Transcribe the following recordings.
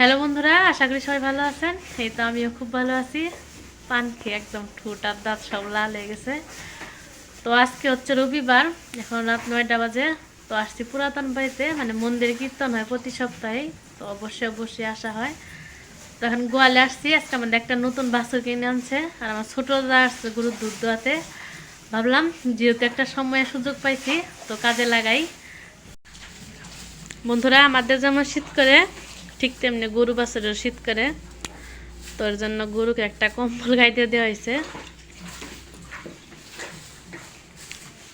Hello বন্ধুরা, আশা করি সবাই ভালো আছেন। এই তো আমিও খুব ভালো আছি। পান খেয়ে একদম ঠোঁট আর দাঁত সব লাল হয়ে গেছে। তো আজকে হচ্ছে রবিবার, এখন রাত নয়টা বাজে। তো আসছি পুরাতন বাড়িতে মানে মন্দিরে কীর্তন হয় প্রতি সপ্তাহে তো অবশ্যই অবশ্যই আসা হয়। তো এখন গোয়ালে আসছি, আজকে আমাদের একটা নতুন বাছুর কিনে আনছে, আর আমার ছোটো দা আসছে গরুর দুধ দোয়াতে ভাবলাম যেহেতু একটা সময় সুযোগ পাইছি, তো কাজে লাগাই। বন্ধুরা, আমাদের যেমন শীত করে ঠিক তেমনি গরু বাছুরের শীত করে তোর জন্য গরুকে একটা কম্বল গাইতে দেওয়া হয়েছে।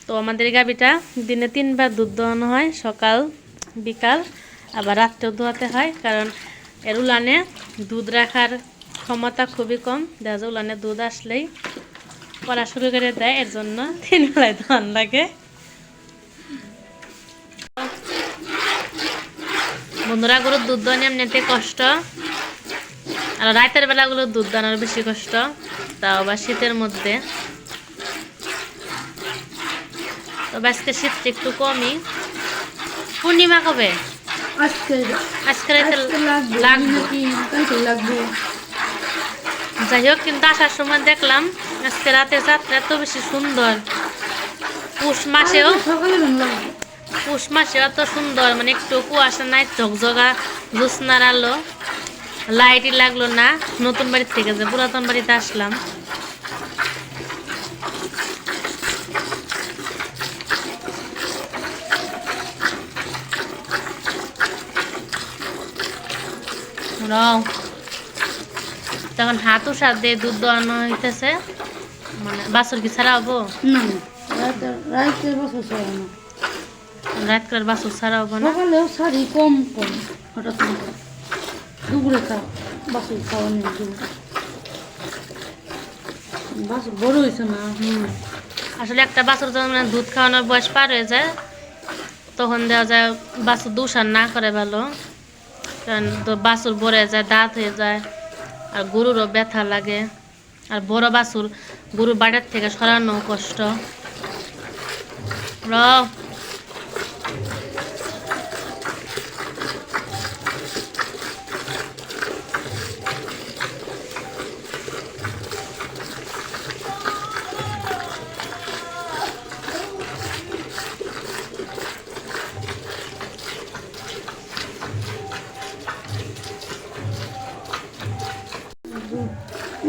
তো আমাদের গাবিটা দিনে তিনবার দুধ দোয়ানো হয়, সকাল, বিকাল, আবার রাত্রেও দোয়াতে হয়, কারণ এর উলানে দুধ রাখার ক্ষমতা খুবই কম। দেখা যায় উলানে দুধ আসলেই পড়া শুরু করে দেয়, এর জন্য তিন বেলায় ধান লাগে। বন্ধুরা গরুর দুধ দোয়ানো এমনিতে কষ্ট। আর রাতের বেলাগুলো দুধ দানার বেশি কষ্ট তাও আবার শীতের মধ্যে। তবে আজকে শীতটা একটু কমই। পূর্ণিমা কবে? আজকে লাগবে যাই হোক কিন্তু আসার সময় দেখলাম আজকে রাতে যাত্রা এত বেশি সুন্দর। পুষ মাসেও সকালে পুষ মাসে এত সুন্দর মানে একটু কুয়াশা নাই, ঝকঝকা, জ্যোৎস্নার আলো। লাইটই লাগল না, নতুন বাড়ি থেকে যে পুরাতন বাড়িতে আসলাম। তখন হাত সার দিয়ে দুধ দোয়ানো হইতেছে। মানে বাছুর কি ছাড়া হব না রাতে রাতে বসে শোয় রাত করে বাছুর ছাড়া হব না সকালেও শাড়ি কম কম হঠাৎ দুপুরে খাও বাসুর খাওয়া নেই দুপুরে বাসুর বড় হয়েছে না? হুম। আসলে একটা বাছুর যখন মানে দুধ খাওয়ানোর বয়স পার হয়ে যায় তখন দেওয়া যায় বাছুর দূষণ না করে ভালো। কারণ তো বাছুর ভরে যায় দাঁত হয়ে যায় আর গরুরও ব্যথা লাগে। আর বড় বাছুর গরু বাড়ির থেকে সরানো কষ্ট। র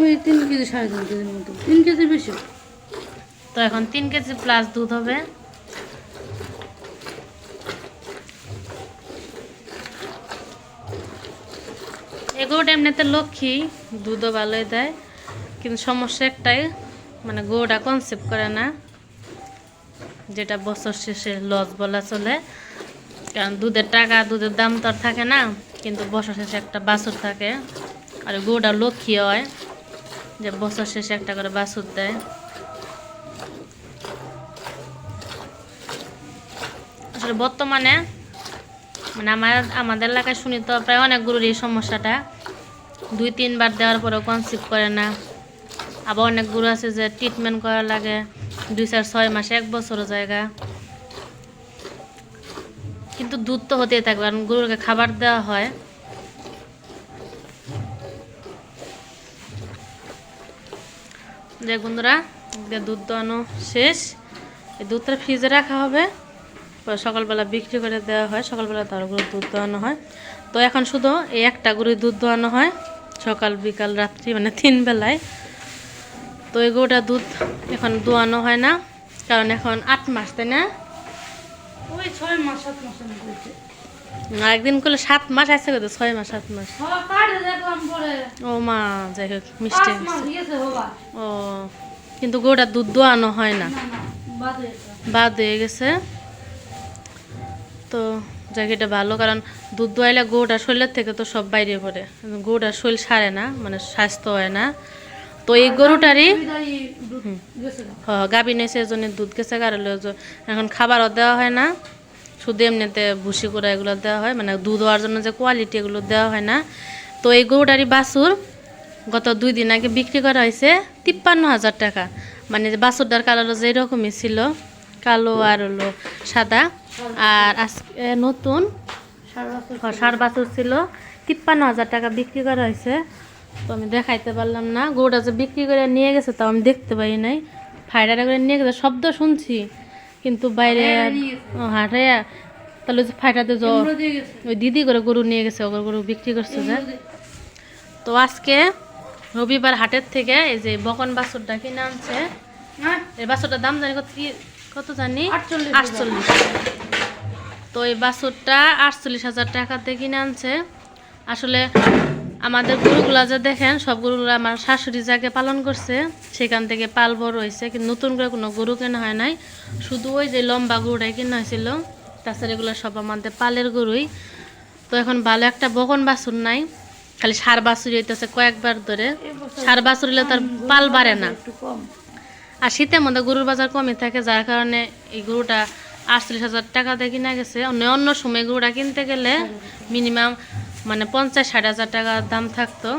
ওই তিন কেজি, সাড়ে তিন কেজির মতো। তিন কেজি বেশি। তো এখন তিন কেজি প্লাস দুধ হবে। এগুলোটা এমনিতে লক্ষ্মী, দুধও ভালোই দেয়। কিন্তু সমস্যা একটাই মানে গরুটা কনসেপ্ট করে না। যেটা বছর শেষে লস বলা চলে। কারণ দুধের টাকা, দুধের দাম তো আর থাকে না। কিন্তু বছর শেষে একটা বাছুর থাকে। আর গরুটা লক্ষ্মী হয়। যে বছর শেষে একটা করে বাছুর দেয়। আসলে বর্তমানে মানে আমার, আমাদের এলাকায় শুনি তো প্রায় অনেক গরুর এই সমস্যাটা। দুই, তিনবার দেওয়ার পরেও কনসিভ করে না। আবার অনেক গরু আছে যে ট্রিটমেন্ট করা লাগে, দুই চার, ছয় মাসে এক বছরও জায়গা। কিন্তু দুধ তো হতেই থাকবে, কারণ গরুকে খাবার দেওয়া হয়। যে বন্ধুরা দুধ দোয়ানো শেষ। এই দুধটা ফ্রিজে রাখা হবে। সকালবেলা বিক্রি করে দেওয়া হয়। সকালবেলা তার গরু দুধ দোয়ানো হয়। তো এখন শুধু এই একটা গরুর দুধ দোয়ানো হয়। সকাল, বিকাল, রাত্রি মানে তিন বেলায়। তো এই গরুটা দুধ এখন দোয়ানো হয় না। কারণ এখন আট মাস, তাই না? ওই ছয় মাস, সাত আর একদিন করলে সাত মাস আছে কত ছয় মাস সাত মাস। হ্যাঁ ও মা যাই হোক মিষ্টি ও কিন্তু গরুটা দুধ দোয়ানো হয় না। বাদে এটা। হয়ে গেছে। তো জায়গাটা ভালো কারণ দুধ দোয়াইলে গরুটার শরীরের থেকে তো সব বাইরে পড়ে। গরুটার শরীর সারে না মানে স্বাস্থ্য হয় না। তো এই গরুটারই বিদায়ী দুধ গেছে না। গাবি এজন্য দুধ গেছে কারণে এখন খাবারও দেওয়া হয় না। শুধু এমনিতে ভুসি করে এগুলো দেওয়া হয় মানে দুধ হওয়ার জন্য যে কোয়ালিটি এগুলো দেওয়া হয় না। তো এই গরুটারই বাছুর গত দুই দিন আগে বিক্রি করা হয়েছে তিপ্পান্ন হাজার টাকা। মানে যে বাছুরটার কালার যেরকমই ছিল, কালো আর হলো সাদা। আর আজকে নতুন সার বছর ছিল, তিপ্পান্ন হাজার টাকা বিক্রি করা হয়েছে। তো আমি দেখাইতে পারলাম না, গরুটা যে বিক্রি করে নিয়ে গেছে তাও আমি দেখতে পাই নাই। ফাইডাটা করে নিয়ে গেছে, শব্দ শুনছি। কিন্তু বাইরে ও, হাটে তাহলে যে ফাইটাতে জ্বর ওই দিদি করে গরু নিয়ে গেছে ওগর গরু বিক্রি করছে যে। তো আজকে রবিবার হাটের থেকে এই যে বকন বাছুরটা কিনে আনছে। হ্যাঁ। এই বাছুরটার দাম জানি কত কত জানি? আটচল্লিশ আটচল্লিশ। তো এই বাছুরটা আটচল্লিশ হাজার টাকাতে কিনে আনছে। আসলে আমাদের গরুগুলা যে দেখেন সব গরুগুলো আমার শাশুড়ি যাকে পালন করছে, সেখান থেকে পাল বড় হয়েছে, কিন্তু নতুন করে কোনো গরু কেনা হয় নাই। শুধু ওই যে লম্বা গরুটাই কেনা হয়েছিল, তাছাড়া এগুলো সব আমাদের পালের গরুই। তো এখন ভালো একটা বকন বাছুর নাই, খালি সার বাছুরি হইতেছে কয়েকবার ধরে। সার বাছুর হলে তার পাল বাড়ে না। আর শীতের মধ্যে গরুর বাজার কমে থাকে, যার কারণে এই গরুটা আটচল্লিশ হাজার টাকা দিয়ে কিনা গেছে। অন্য অন্য সময় গরুটা কিনতে গেলে মিনিমাম মানে পঞ্চাশ, ষাট হাজার টাকার দাম থাকতো।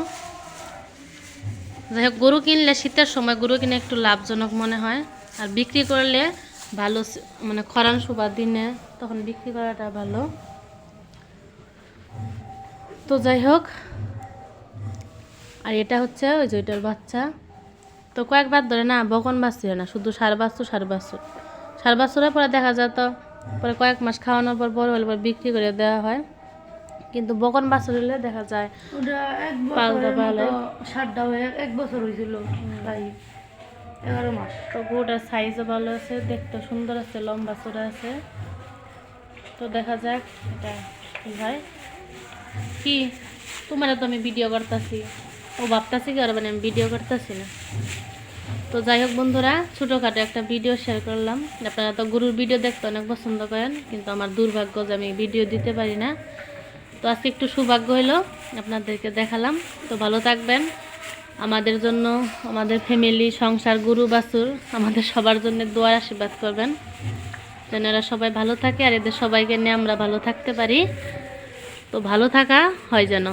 যাই হোক, গরু কিনলে শীতের সময় গরু কিনে একটু লাভজনক মনে হয়। আর বিক্রি করলে ভালো মানে খরান সুবার দিনে তখন বিক্রি করাটা ভালো। তো যাই হোক, আর এটা হচ্ছে ওই ওইটার বাচ্চা। তো কয়েকবার ধরে না, বকন বাছুর না, শুধু সার বাছুর সার বাছুর সার বাছুরের পরে দেখা যেত, পরে কয়েক মাস খাওয়ানোর পর বড় হলে পর বিক্রি করে দেওয়া হয়। কিন্তু বকন বাছুর হলে দেখা যায় ওটা এক পালটা ভালো। সাতটা হয়ে এক বছর হয়েছিল প্রায় এগারো মাস। তো গরুটার সাইজও ভালো আছে দেখতে সুন্দর আছে লম্বা আছে। তো দেখা যাক এটা কি হয়। কি? তোমার তো আমি ভিডিও করতেছি। ও ভাবতাছি কি আর মানে আমি ভিডিও করতেছি না। তো যাই হোক বন্ধুরা ছোটোখাটো একটা ভিডিও শেয়ার করলাম। আপনারা তো গরুর ভিডিও দেখতে অনেক পছন্দ করেন কিন্তু আমার দুর্ভাগ্য যে আমি ভিডিও দিতে পারি না। তো আজকে একটু সৌভাগ্য হলো, আপনাদেরকে দেখালাম। তো ভালো থাকবেন। আমাদের জন্য, আমাদের ফ্যামিলি সংসার, গুরু বাসুর আমাদের সবার জন্য দোয়ার আশীর্বাদ করবেন। যেন এরা সবাই ভালো থাকে আর এদের সবাইকে নিয়ে আমরা ভালো থাকতে পারি। তো ভালো থাকা হয় যেন।